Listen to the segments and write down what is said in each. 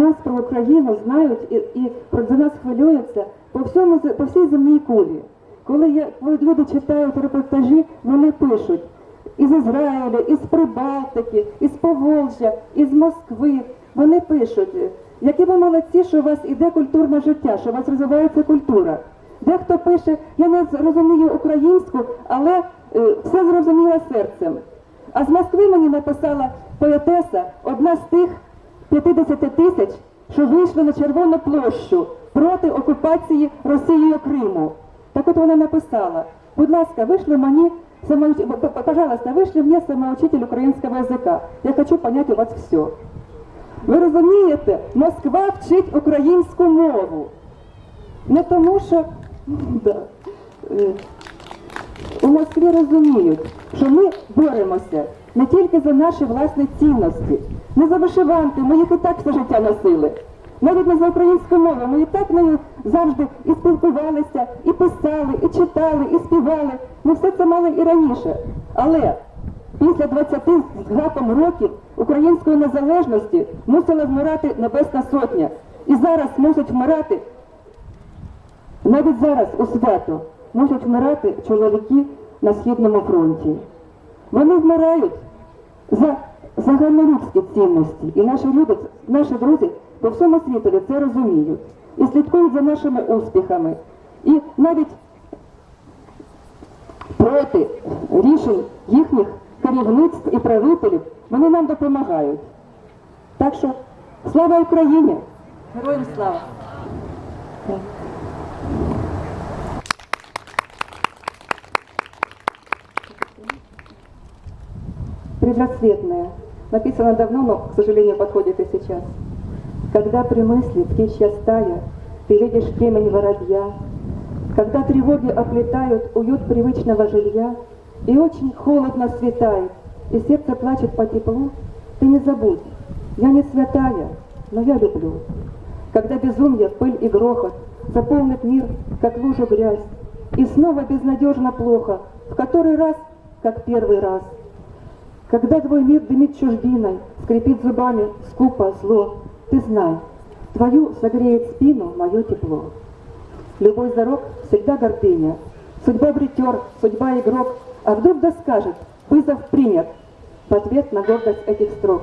нас, про Україну знають і, і про за нас хвилюються по всьому по всій земній кулі. Коли я коли люди читають репортажі, вони пишуть із Ізраїля, із Прибалтики, із Поволжя, із Москви. Вони пишуть, які ви молодці, що у вас іде культурне життя, що у вас розвивається культура. Дехто пише, я не розумію українську, але е, все зрозуміла серцем. А з Москви мені написала поетеса, одна з тих 50 тисяч, що вийшли на Червону площу проти окупації Росією Криму. Так от вона написала, будь ласка, вийшли мені самоуч... пожалуйста, вийшли мне самоучитель українського язика. Я хочу понять у вас все. Ви розумієте, Москва вчить українську мову. Не тому, що да, е, у Москві розуміють, що ми боремося не тільки за наші власні цінності, не за вишиванки, ми їх і так все життя носили. Навіть не за українську мову, ми і так нею завжди і спілкувалися, і писали, і читали, і співали. Ми все це мали і раніше. Але після 20 з гаком років української незалежності мусила вмирати Небесна Сотня. І зараз мусить вмирати навіть зараз у свято можуть вмирати чоловіки на східному фронті. Вони вмирають за загальнолюдські цінності. І наші люди, наші друзі по всьому світу це розуміють і слідкують за нашими успіхами. І навіть проти рішень їхніх керівництв і правителів вони нам допомагають. Так що слава Україні! Героям слава! Предрассветная. Написано давно, но, к сожалению, подходит и сейчас. Когда при мысли птичья стая, ты видишь темень воробья, когда тревоги оплетают уют привычного жилья, и очень холодно светает, и сердце плачет по теплу, ты не забудь, я не святая, но я люблю. Когда безумие, пыль и грохот заполнит мир, как лужу грязь, и снова безнадежно плохо, в который раз, как первый раз. Когда твой мир дымит чужбиной, скрипит зубами скупо зло, ты знай, твою согреет спину мое тепло. Любой зарок всегда гордыня, судьба бритер, судьба игрок, а вдруг да скажет, вызов принят, в ответ на гордость этих строк.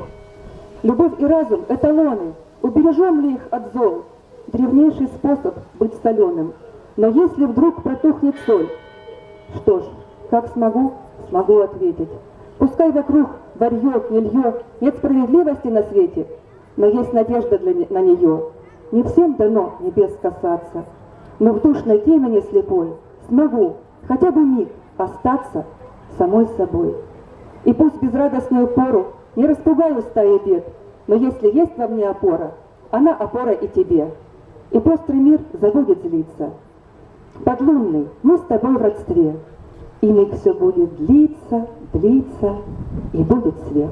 Любовь и разум – эталоны, убережем ли их от зол? Древнейший способ быть соленым. Но если вдруг протухнет соль, что ж, как смогу, смогу ответить. Пускай вокруг варье, нелье, нет справедливости на свете, но есть надежда для, не- на нее. Не всем дано небес касаться, но в душной темени слепой смогу хотя бы миг остаться самой собой. И пусть безрадостную пору не распугаю стаи бед, но если есть во мне опора, она опора и тебе. И пестрый мир забудет злиться. Подлунный, мы с тобой в родстве, и миг все будет длиться, длиться, и будет свет.